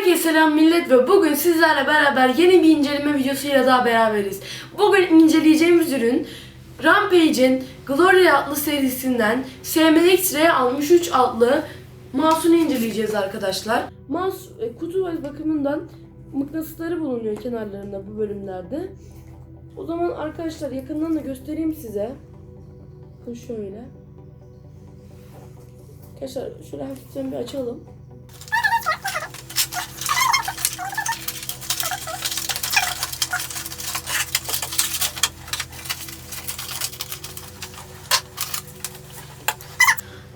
Herkese selam millet ve bugün sizlerle beraber yeni bir inceleme videosuyla daha beraberiz. Bugün inceleyeceğimiz ürün Rampage'in Gloria adlı serisinden SMX R63 adlı mouse'unu inceleyeceğiz arkadaşlar. Mouse e, kutu bakımından mıknatısları bulunuyor kenarlarında bu bölümlerde. O zaman arkadaşlar yakından da göstereyim size. Bakın şöyle. Arkadaşlar şöyle hafiften bir açalım.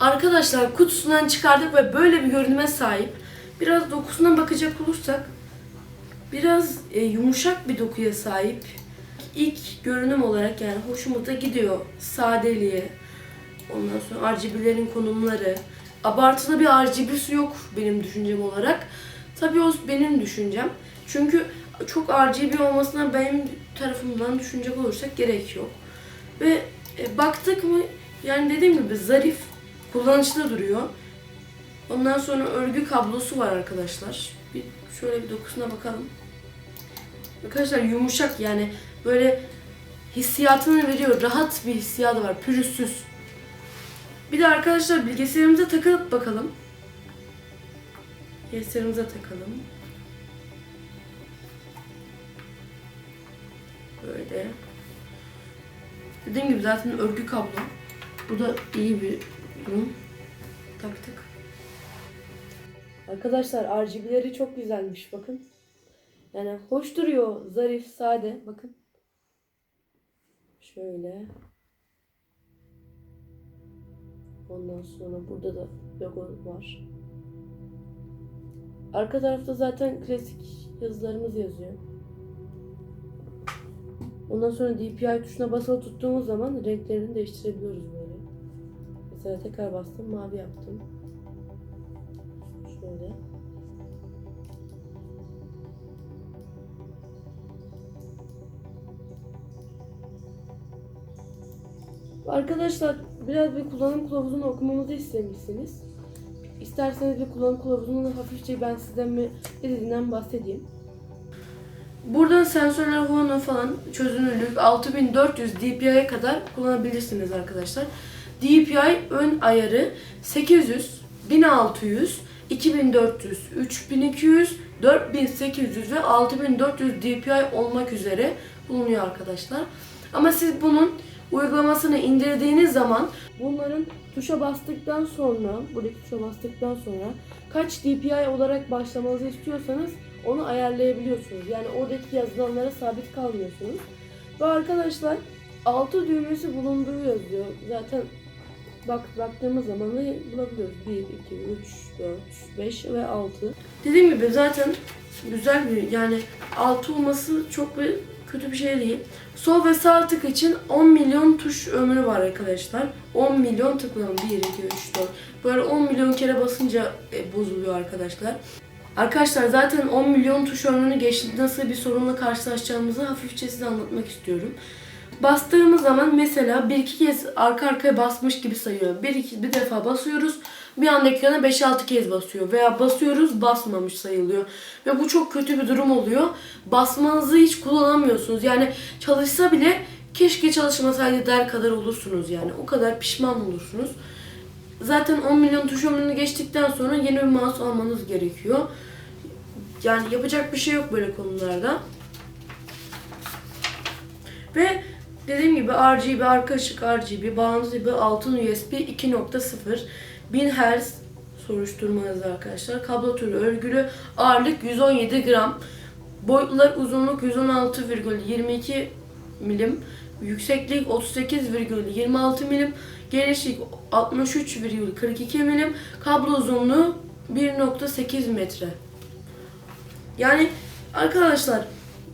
Arkadaşlar kutusundan çıkardık ve böyle bir görünüme sahip. Biraz dokusuna bakacak olursak biraz e, yumuşak bir dokuya sahip. İlk görünüm olarak yani hoşumuza gidiyor. Sadeliği, ondan sonra RGB'lerin konumları. Abartılı bir RGB'si yok benim düşüncem olarak. Tabii o benim düşüncem. Çünkü çok RGB olmasına benim tarafımdan düşünecek olursak gerek yok. Ve e, baktık mı yani dediğim gibi zarif, kullanışlı duruyor. Ondan sonra örgü kablosu var arkadaşlar. Bir şöyle bir dokusuna bakalım. Arkadaşlar yumuşak yani böyle hissiyatını veriyor. Rahat bir hissiyatı var. Pürüzsüz. Bir de arkadaşlar bilgisayarımıza takıp bakalım. Bilgisayarımıza takalım. Böyle. Dediğim gibi zaten örgü kablo. Bu da iyi bir ürün. Taktık. Arkadaşlar RGB'leri çok güzelmiş bakın. Yani hoş duruyor. Zarif, sade. Bakın. Şöyle. Ondan sonra burada da logo var. Arka tarafta zaten klasik yazılarımız yazıyor. Ondan sonra DPI tuşuna basılı tuttuğumuz zaman renklerini değiştirebiliyoruz böyle. Mesela tekrar bastım mavi yaptım. Şöyle. Arkadaşlar biraz bir kullanım kılavuzunu okumamızı istemişsiniz. İsterseniz bir kullanım kılavuzunun hafifçe ben sizden bir ne dediğinden bahsedeyim. Buradan sensörler Huano falan çözünürlük 6400 dpi'ye kadar kullanabilirsiniz arkadaşlar. DPI ön ayarı 800, 1600, 2400, 3200, 4800 ve 6400 DPI olmak üzere bulunuyor arkadaşlar. Ama siz bunun uygulamasını indirdiğiniz zaman bunların tuşa bastıktan sonra, buradaki tuşa bastıktan sonra kaç DPI olarak başlamanızı istiyorsanız onu ayarlayabiliyorsunuz. Yani oradaki yazılanlara sabit kalmıyorsunuz. Ve arkadaşlar 6 düğmesi bulunduğu yazıyor. Zaten bak baktığımız zaman da bulabiliyoruz. 1, 2, 3, 4, 5 ve 6. Dediğim gibi zaten güzel bir yani 6 olması çok bir kötü bir şey değil. Sol ve sağ tık için 10 milyon tuş ömrü var arkadaşlar. 10 milyon tıklayalım. 1, 2, 3, 4. Böyle 10 milyon kere basınca e, bozuluyor arkadaşlar. Arkadaşlar zaten 10 milyon tuş ömrünü geçti. Nasıl bir sorunla karşılaşacağımızı hafifçe size anlatmak istiyorum. Bastığımız zaman mesela bir iki kez arka arkaya basmış gibi sayıyor. Bir iki bir defa basıyoruz. Bir anda ekrana 5-6 kez basıyor. Veya basıyoruz basmamış sayılıyor. Ve bu çok kötü bir durum oluyor. Basmanızı hiç kullanamıyorsunuz. Yani çalışsa bile keşke çalışmasaydı der kadar olursunuz yani. O kadar pişman olursunuz. Zaten 10 milyon tuş ömrünü geçtikten sonra yeni bir mouse almanız gerekiyor. Yani yapacak bir şey yok böyle konularda. Ve dediğim gibi RGB, arka ışık RGB, bağımsız bir altın USB 2.0, 1000 Hz soruşturma hızı arkadaşlar. Kablo türü örgülü, ağırlık 117 gram. Boyutlar uzunluk 116,22 milim, yükseklik 38,26 milim, genişlik 63,42 milim, kablo uzunluğu 1.8 metre. Yani arkadaşlar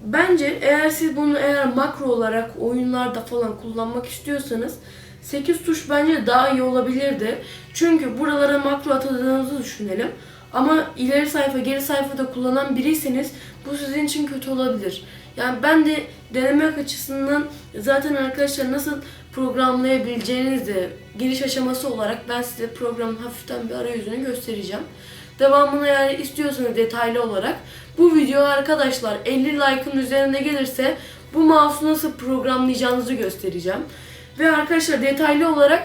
bence eğer siz bunu eğer makro olarak oyunlarda falan kullanmak istiyorsanız 8 tuş bence daha iyi olabilirdi. Çünkü buralara makro atadığınızı düşünelim. Ama ileri sayfa geri sayfada kullanan biriyseniz bu sizin için kötü olabilir. Yani ben de denemek açısından zaten arkadaşlar nasıl programlayabileceğinizi giriş aşaması olarak ben size programın hafiften bir arayüzünü göstereceğim. devamını eğer istiyorsanız detaylı olarak bu video arkadaşlar 50 like'ın üzerine gelirse bu mouse'u nasıl programlayacağınızı göstereceğim. Ve arkadaşlar detaylı olarak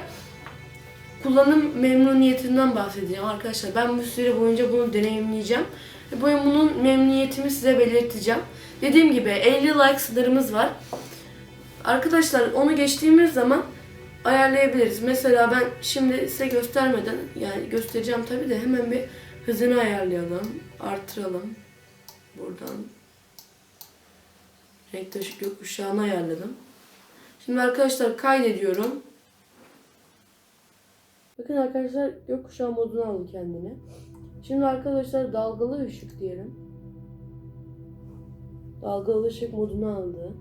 kullanım memnuniyetinden bahsedeceğim arkadaşlar. Ben bu süre boyunca bunu deneyimleyeceğim. Ve bu- bunun memnuniyetimi size belirteceğim. Dediğim gibi 50 like sınırımız var. Arkadaşlar onu geçtiğimiz zaman ayarlayabiliriz. Mesela ben şimdi size göstermeden yani göstereceğim tabi de hemen bir hızını ayarlayalım. Artıralım. Buradan. Renkli ışık gökkuşağını ayarladım. Şimdi arkadaşlar kaydediyorum. Bakın arkadaşlar gökkuşağı moduna alın kendini. Şimdi arkadaşlar dalgalı ışık diyelim. Dalgalı ışık moduna aldı.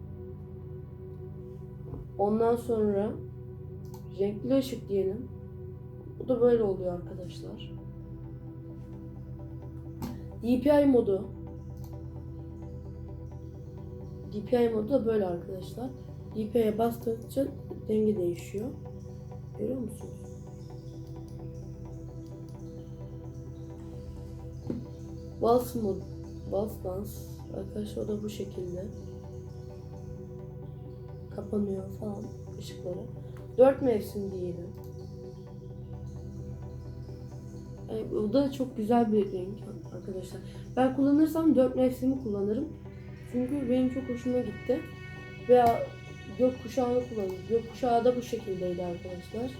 Ondan sonra renkli ışık diyelim. Bu da böyle oluyor arkadaşlar. DPI modu. DPI modu da böyle arkadaşlar. DPI'ye bastıkça denge değişiyor. Görüyor musunuz? Vals mod, vals dans. Arkadaşlar o da bu şekilde. Kapanıyor falan ışıkları. Dört mevsim diyelim. E, bu da çok güzel bir renk arkadaşlar. Ben kullanırsam dört mevsimi kullanırım. Çünkü benim çok hoşuma gitti. Veya gökkuşağını kullanırım. Gökkuşağı da bu şekildeydi arkadaşlar.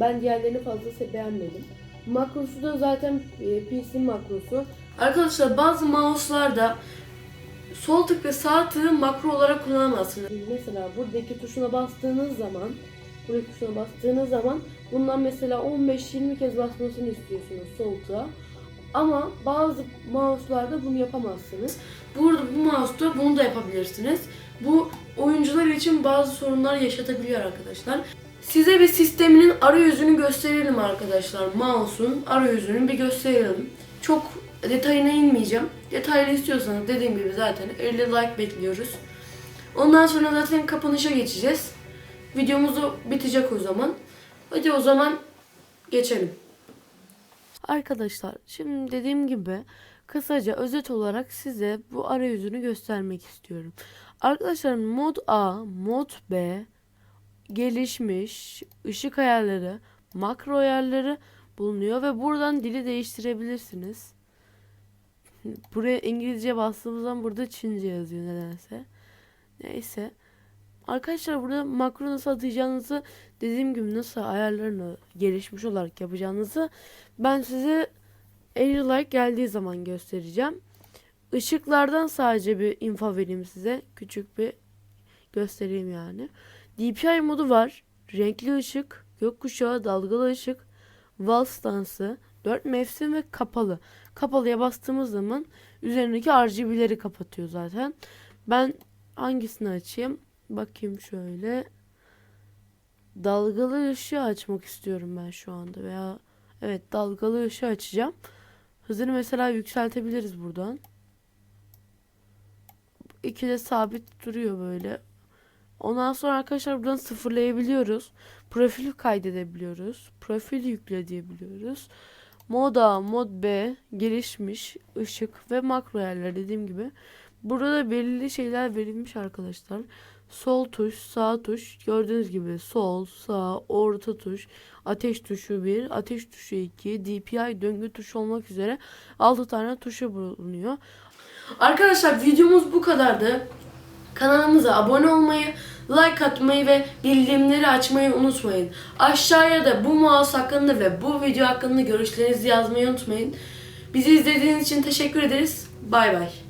Ben diğerlerini fazla beğenmedim. Makrosu da zaten e, PC makrosu. Arkadaşlar bazı mouse'larda sol tık ve sağ tığı makro olarak kullanamazsınız. Mesela buradaki tuşuna bastığınız zaman buradaki tuşuna bastığınız zaman bundan mesela 15-20 kez basmasını istiyorsunuz sol tığa. Ama bazı mouse'larda bunu yapamazsınız. Burada bu mouse'da bunu da yapabilirsiniz. Bu oyuncular için bazı sorunlar yaşatabiliyor arkadaşlar. Size bir sisteminin arayüzünü gösterelim arkadaşlar. Mouse'un arayüzünü bir gösterelim. Çok detayına inmeyeceğim. Detaylı istiyorsanız dediğim gibi zaten 50 like bekliyoruz. Ondan sonra zaten kapanışa geçeceğiz. Videomuzu bitecek o zaman. Hadi o zaman geçelim. Arkadaşlar şimdi dediğim gibi kısaca özet olarak size bu arayüzünü göstermek istiyorum. Arkadaşlar mod A, mod B, gelişmiş, ışık ayarları, makro ayarları bulunuyor ve buradan dili değiştirebilirsiniz. Buraya İngilizce bastığımız zaman burada Çince yazıyor nedense. Neyse. Arkadaşlar burada makro nasıl atacağınızı dediğim gibi nasıl ayarlarını gelişmiş olarak yapacağınızı ben size 50 like geldiği zaman göstereceğim. Işıklardan sadece bir info vereyim size. Küçük bir göstereyim yani. DPI modu var. Renkli ışık, gökkuşağı, dalgalı ışık, vals dansı, 4 mevsim ve kapalı. Kapalıya bastığımız zaman üzerindeki RGB'leri kapatıyor zaten. Ben hangisini açayım? Bakayım şöyle. Dalgalı ışığı açmak istiyorum ben şu anda veya evet dalgalı ışığı açacağım. Hızını mesela yükseltebiliriz buradan. İkide sabit duruyor böyle. Ondan sonra arkadaşlar buradan sıfırlayabiliyoruz. Profil kaydedebiliyoruz. Profil yükle diyebiliyoruz. Mod A, mod B, gelişmiş, ışık ve makro yerler dediğim gibi. Burada belirli şeyler verilmiş arkadaşlar. Sol tuş, sağ tuş, gördüğünüz gibi sol, sağ, orta tuş, ateş tuşu 1, ateş tuşu 2, DPI döngü tuşu olmak üzere 6 tane tuşu bulunuyor. Arkadaşlar videomuz bu kadardı. Kanalımıza abone olmayı, like atmayı ve bildirimleri açmayı unutmayın. Aşağıya da bu mouse hakkında ve bu video hakkında görüşlerinizi yazmayı unutmayın. Bizi izlediğiniz için teşekkür ederiz. Bay bay.